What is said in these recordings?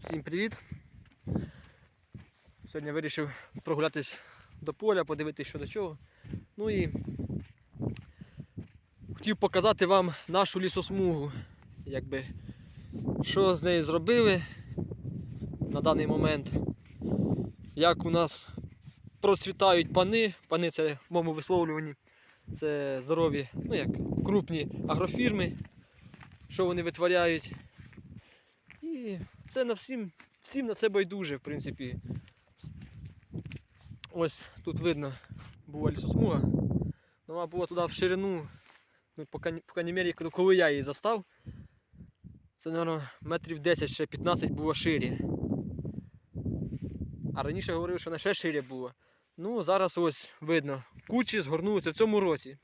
Всім привіт! Сьогодні вирішив прогулятись до поля, подивитись що до чого. Ну і хотів показати вам нашу лісосмугу. Якби, що з нею зробили на даний момент. Як у нас процвітають пани. Пани це в моєму висловлюванні. Це здорові, ну як крупні агрофірми, що вони витворяють. І це на всім, всім на це байдуже, в принципі. Ось тут видно, була лісосмуга. Вона була туди в ширину, ну, по, крайній- мірі, коли- я її застав. Це, мабуть, метрів 10 ще 15 було ширі. А раніше говорив, що вона ще ширя була. Ну, зараз ось видно, кучі згорнулися в цьому році.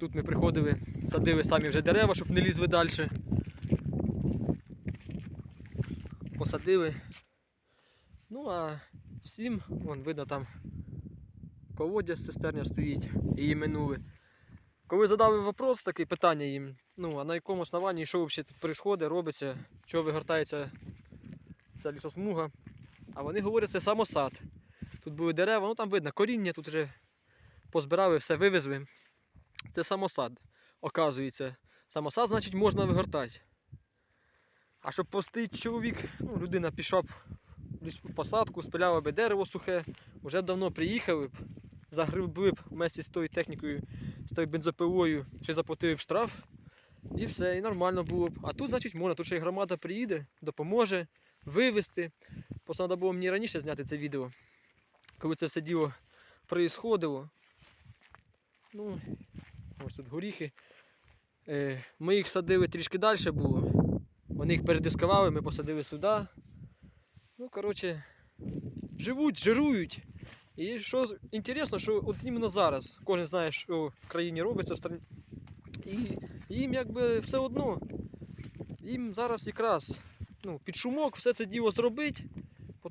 Тут ми приходили, садили самі вже дерева, щоб не лізли далі. Посадили. Ну а всім, вон видно там колодязь цистерня стоїть, її минули. Коли задали вопрос, таке питання їм, ну а на якому основанні, що взагалі відбувається, робиться, чого вигортається ця лісосмуга. А вони говорять, це самосад. Тут були дерева, ну там видно, коріння тут вже позбирали, все вивезли. Це самосад, оказується. Самосад, значить, можна вигортати. А щоб простий чоловік, ну, людина пішла б в посадку, спиляла би дерево сухе, вже давно приїхали б, загребли б вместе з тою технікою, з тою бензопилою, чи заплатили б штраф. І все, і нормально було б. А тут, значить, можна, тут ще й громада приїде, допоможе вивезти. Просто треба було мені раніше зняти це відео, коли це все діло проїсходило. Ну, ось тут горіхи. Е, Ми їх садили трішки далі було. Вони їх передискували, ми посадили сюди. Ну, коротше, живуть, жирують. І що інтересно, що от іменно зараз кожен знає, що в країні робиться в страні. І їм якби все одно. Їм зараз якраз ну, під шумок все це діло зробить,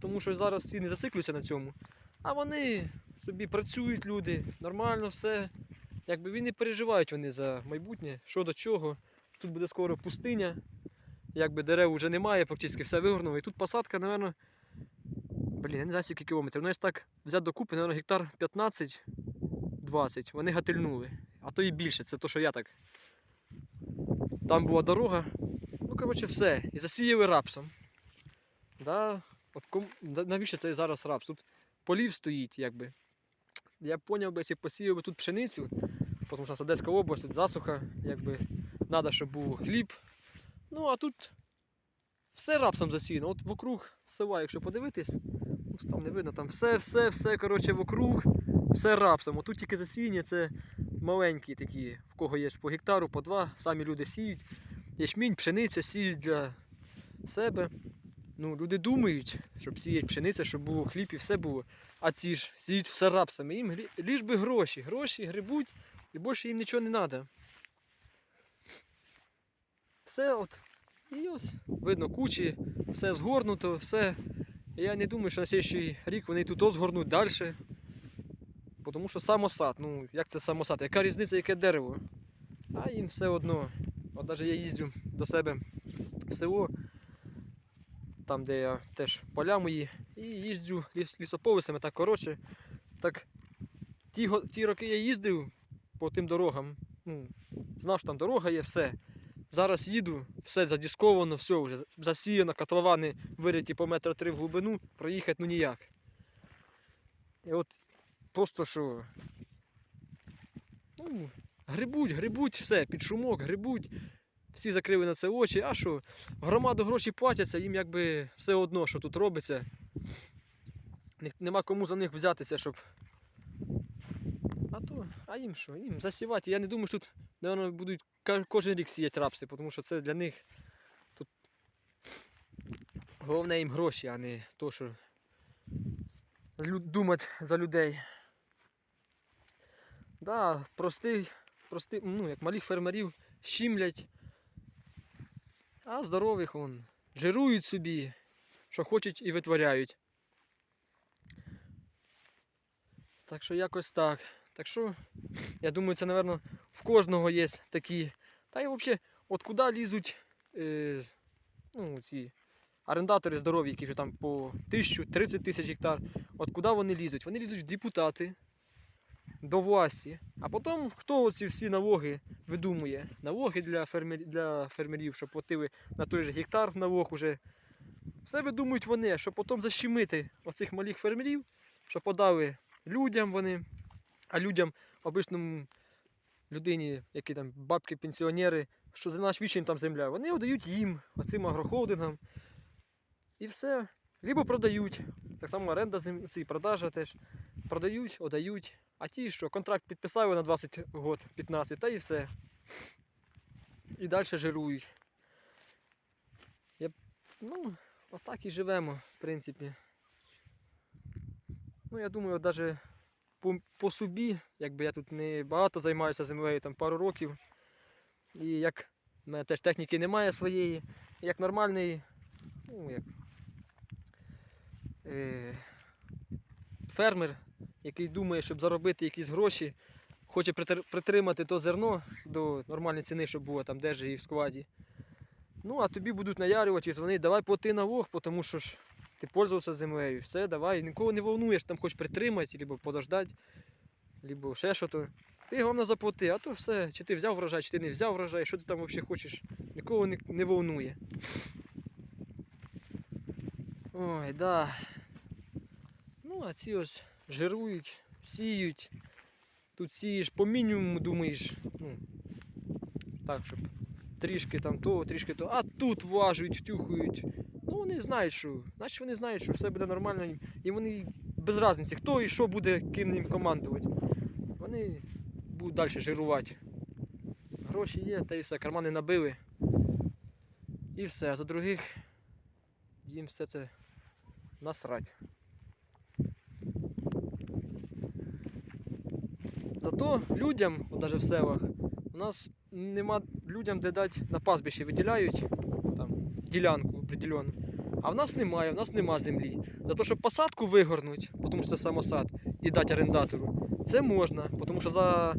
тому що зараз всі не зациклюються на цьому. А вони собі працюють люди, нормально все. Якби не переживають вони за майбутнє, що до чого. Тут буде скоро пустиня, якби дерев вже немає, практично все вигорнуло. І тут посадка, напевно, блін, я не знаю скільки кілометрів. Ну, якщо так взяти докупи, напевно, гектар 15-20. Вони гатильнули. А то і більше, це то, що я так. Там була дорога. Ну, коротше, все. І засіяли рапсом. Да? От ком... Навіщо це зараз рапс? Тут полів стоїть, якби. Я поняв би, якщо посіяв би тут пшеницю, тому що Одеська область, тут засуха, якби треба, щоб був хліб. Ну, а тут все рапсом засіяно. От вокруг села, якщо подивитись, там не видно, там все, все, все, коротше, вокруг, все рапсом. Отут тільки засіяння, це маленькі такі, в кого є по гектару, по два, самі люди сіють. Ячмінь, пшениця сіють для себе. Ну, люди думають, щоб сіяти пшениця, щоб було хліб і все було. А ці ж сіють все рапсами. Їм ліж би гроші. Гроші грибуть і більше їм нічого не треба. Все от. І ось видно кучі, все згорнуто, все. Я не думаю, що на слідчий рік вони тут згорнуть далі. Тому що самосад, ну як це самосад? Яка різниця, яке дерево? А їм все одно. От навіть я їздю до себе в село, там де я теж поля мої, і їздю ліс, лісоповисами так коротше. Так ті, ті роки я їздив по тим дорогам, ну, знав, що там дорога є, все. Зараз їду, все задісковано, все вже засіяно, котловани вириті по метр три в глибину, проїхати ну ніяк. І от просто що. Ну, грибуть, грибуть, все, під шумок, грибуть. Всі закрили на це очі, а що? В громаду гроші платяться, їм якби все одно, що тут робиться. Нема кому за них взятися, щоб. А їм що? Їм засівати. Я не думаю, що тут, напевно, будуть кожен рік сіяти рапси, тому що це для них тут головне їм гроші, а не то, що думати за людей. Да, простий, простий, ну, як малих фермерів щімлять, а здорових вон жирують собі, що хочуть і витворяють. Так що якось так. Так що, я думаю, це, напевно, в кожного є такі. Та й взагалі, от куди лізуть е, ну, ці орендатори здорові, які вже там по тисячу, 30 тисяч гектар. От куди вони лізуть? Вони лізуть в депутати до власті. А потім хто оці всі налоги видумує? Налоги для, фермер... для фермерів, щоб платили на той же гектар налог уже. Все видумують вони, щоб потім защемити оцих малих фермерів, щоб подали людям вони, а людям, обичному людині, які там бабки, пенсіонери, що за наш вічень там земля, вони віддають їм, оцим агрохолдингам. І все. Либо продають. Так само оренда зем... ці, продажа теж. Продають, одають. А ті, що контракт підписали на 20 год, 15, та і все. І далі жирують. Я... Ну, отак і живемо, в принципі. Ну, я думаю, навіть по, по собі, якби я тут не багато займаюся землею, там пару років. І як в мене теж техніки немає своєї, як нормальний, ну як е, фермер, який думає, щоб заробити якісь гроші, хоче притримати то зерно до нормальної ціни, щоб було там держи і в складі. Ну, а тобі будуть наярювати, дзвонити, давай плати налог, тому що ж ти пользувався землею, все, давай, нікого не волнуєш, там хочеш притримати, або подождати, або ще що то. Ти головне заплати, а то все, чи ти взяв врожай, чи ти не взяв врожай, що ти там взагалі хочеш, нікого не, не волнує. Ой, да. Ну, а ці ось жирують, сіють. Тут сієш по мінімуму, думаєш, ну, так, щоб трішки там то, трішки то, а тут важують, втюхують. Ну вони знають, що. Значить вони знають, що все буде нормально. І вони без різниці, хто і що буде ким їм командувати. Вони будуть далі жирувати. Гроші є, та і все, кармани набили. І все, за других їм все це насрать. Зато людям, навіть в селах, у нас нема людям, де дати на пастбище виділяють там ділянку определенну. А в нас немає, в нас нема землі. За те, щоб посадку вигорнуть, тому що це самосад, і дати орендатору, це можна, тому що за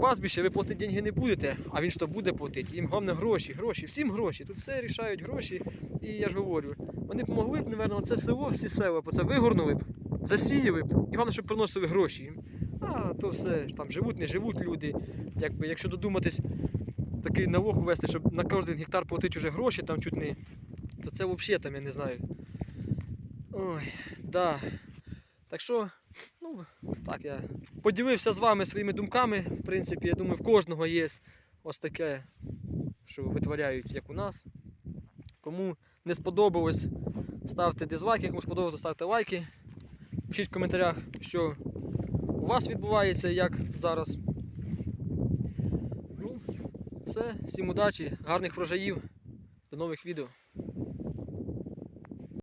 пастбище ви платити деньги не будете, а він що буде платити. Їм головне гроші, гроші, всім гроші. Тут все рішають гроші. І я ж говорю, вони б б, напевно, це село, всі села, це вигорнули б, засіяли б, і головне, щоб приносили гроші їм. А то все ж там живуть, не живуть люди. Якби, якщо додуматись, такий налог ввести, щоб на кожен гектар платити вже гроші там чуть не, то це взагалі там я не знаю. Ой, да. Так що, ну, так я поділився з вами своїми думками. В принципі, я думаю, в кожного є ось таке, що витворяють, як у нас. Кому не сподобалось, ставте дизлайки, кому сподобалось, ставте лайки. Пишіть в коментарях, що у вас відбувається, як зараз. Все, всім удачі, гарних врожаїв, до нових відео.